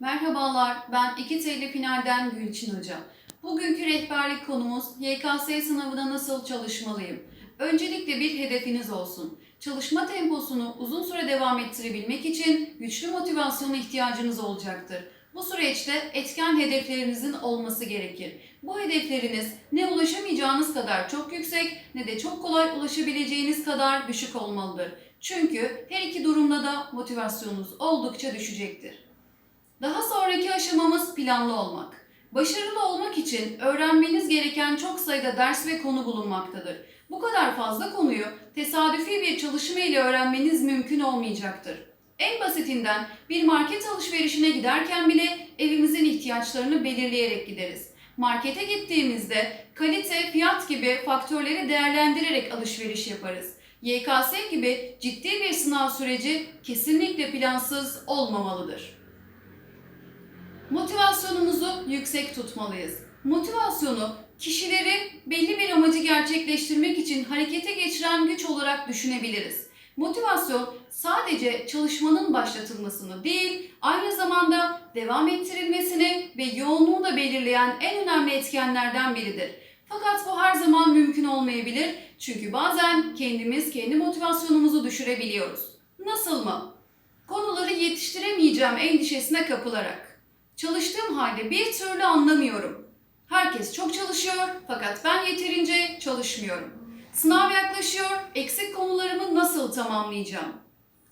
Merhabalar, ben 2 TL Final'den Gülçin Hoca. Bugünkü rehberlik konumuz YKS sınavına nasıl çalışmalıyım? Öncelikle bir hedefiniz olsun. Çalışma temposunu uzun süre devam ettirebilmek için güçlü motivasyona ihtiyacınız olacaktır. Bu süreçte etken hedeflerinizin olması gerekir. Bu hedefleriniz ne ulaşamayacağınız kadar çok yüksek ne de çok kolay ulaşabileceğiniz kadar düşük olmalıdır. Çünkü her iki durumda da motivasyonunuz oldukça düşecektir. Daha sonraki aşamamız planlı olmak. Başarılı olmak için öğrenmeniz gereken çok sayıda ders ve konu bulunmaktadır. Bu kadar fazla konuyu tesadüfi bir çalışma ile öğrenmeniz mümkün olmayacaktır. En basitinden bir market alışverişine giderken bile evimizin ihtiyaçlarını belirleyerek gideriz. Markete gittiğimizde kalite, fiyat gibi faktörleri değerlendirerek alışveriş yaparız. YKS gibi ciddi bir sınav süreci kesinlikle plansız olmamalıdır. Motivasyonumuzu yüksek tutmalıyız. Motivasyonu kişileri belli bir amacı gerçekleştirmek için harekete geçiren güç olarak düşünebiliriz. Motivasyon sadece çalışmanın başlatılmasını değil, aynı zamanda devam ettirilmesini ve yoğunluğu da belirleyen en önemli etkenlerden biridir. Fakat bu her zaman mümkün olmayabilir çünkü bazen kendimiz kendi motivasyonumuzu düşürebiliyoruz. Nasıl mı? Konuları yetiştiremeyeceğim endişesine kapılarak. Çalıştığım halde bir türlü anlamıyorum. Herkes çok çalışıyor fakat ben yeterince çalışmıyorum. Sınav yaklaşıyor, eksik konularımı nasıl tamamlayacağım?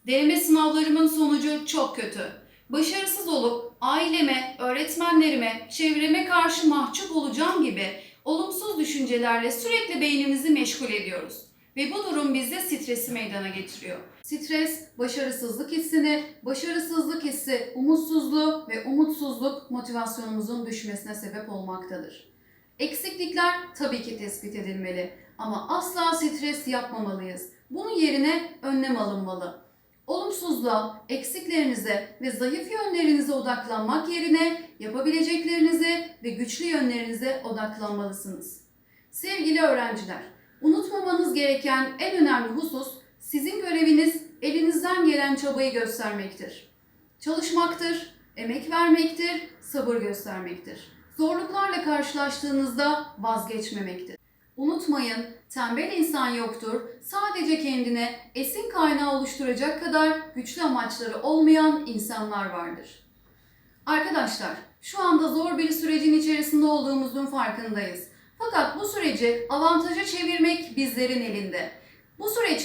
Deneme sınavlarımın sonucu çok kötü. Başarısız olup aileme, öğretmenlerime, çevreme karşı mahcup olacağım gibi olumsuz düşüncelerle sürekli beynimizi meşgul ediyoruz. Ve bu durum bizde stresi meydana getiriyor. Stres, başarısızlık hissini, başarısızlık hissi umutsuzluğu ve umutsuzluk motivasyonumuzun düşmesine sebep olmaktadır. Eksiklikler tabii ki tespit edilmeli ama asla stres yapmamalıyız. Bunun yerine önlem alınmalı. Olumsuzluğa, eksiklerinize ve zayıf yönlerinize odaklanmak yerine yapabileceklerinize ve güçlü yönlerinize odaklanmalısınız. Sevgili öğrenciler, unutmamanız gereken en önemli husus sizin göreviniz elinizden gelen çabayı göstermektir. Çalışmaktır, emek vermektir, sabır göstermektir. Zorluklarla karşılaştığınızda vazgeçmemektir. Unutmayın, tembel insan yoktur. Sadece kendine esin kaynağı oluşturacak kadar güçlü amaçları olmayan insanlar vardır. Arkadaşlar, şu anda zor bir sürecin içerisinde olduğumuzun farkındayız. Fakat bu süreci avantaja çevirmek bizlerin elinde. Bu süreç